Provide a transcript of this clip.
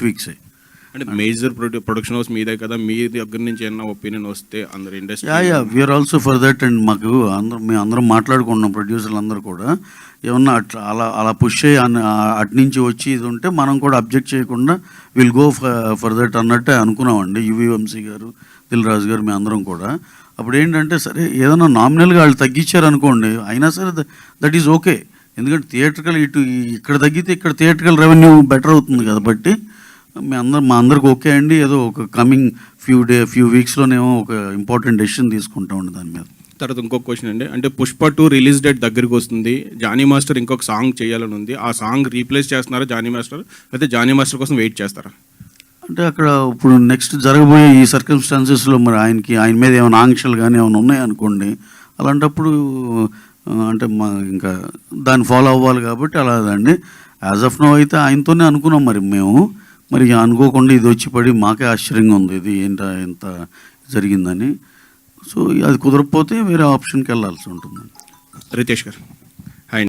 Eight వీక్సే అంటే major production house మీదే కదా? మీ దగ్గర నుంచి ఏమన్నా ఒపీనియన్ వస్తే అందరు industry yeah we are also for that and మాకు అందరం మేము అందరం మాట్లాడుకున్నాం ప్రొడ్యూసర్లు అందరూ కూడా. ఏమన్నా అట్లా అలా అలా పుష్ అయ్యి అటు నుంచి వచ్చి ఇది ఉంటే మనం కూడా అబ్జెక్ట్ చేయకుండా విల్ గో ఫర్ దట్ అన్నట్టే అనుకున్నామండి. యువివంశీ గారు దిల్ రాజు గారు మేము అందరం కూడా. అప్పుడు ఏంటంటే సరే ఏదైనా నామినల్గా వాళ్ళు తగ్గించారు అనుకోండి అయినా సరే దట్ ఈజ్ ఓకే ఎందుకంటే థియేటర్కల్ ఇటు ఇక్కడ తగ్గితే ఇక్కడ థియేటర్కల్ రెవెన్యూ బెటర్ అవుతుంది కాబట్టి మీ అందరు మా అందరికి ఓకే అండి. ఏదో ఒక కమింగ్ ఫ్యూ డే ఫ్యూ వీక్స్లోనేమో ఒక ఇంపార్టెంట్ డెసిషన్ తీసుకుంటామండి దాని మీద. తర్వాత ఇంకొక క్వశ్చన్ అండి. అంటే పుష్ప టూ రిలీజ్ డేట్ దగ్గరికి వస్తుంది. జానీ మాస్టర్ ఇంకొక సాంగ్ చేయాలని ఉంది. ఆ సాంగ్ రీప్లేస్ చేస్తున్నారా జానీ మాస్టర్? అయితే జానీ మాస్టర్ కోసం వెయిట్ చేస్తారా? అంటే అక్కడ ఇప్పుడు నెక్స్ట్ జరగబోయే ఈ సర్కమ్స్టాన్సెస్లో మరి ఆయనకి ఆయన మీద ఏమైనా ఆంక్షలు కానీ ఏమైనా ఉన్నాయనుకోండి అలాంటప్పుడు అంటే మా ఇంకా దాన్ని ఫాలో అవ్వాలి కాబట్టి అలా అండి యాజ్ ఆఫ్ నో అయితే ఆయనతోనే అనుకున్నాం మరి మేము. మరి అనుకోకుండా ఇది వచ్చి పడి మాకే ఆశ్చర్యంగా ఉంది. ఇది ఏంట ఎంత జరిగిందని. సో అది కుదరకపోతే వేరే ఆప్షన్కి వెళ్ళాల్సి ఉంటుంది రితేష్ గారు.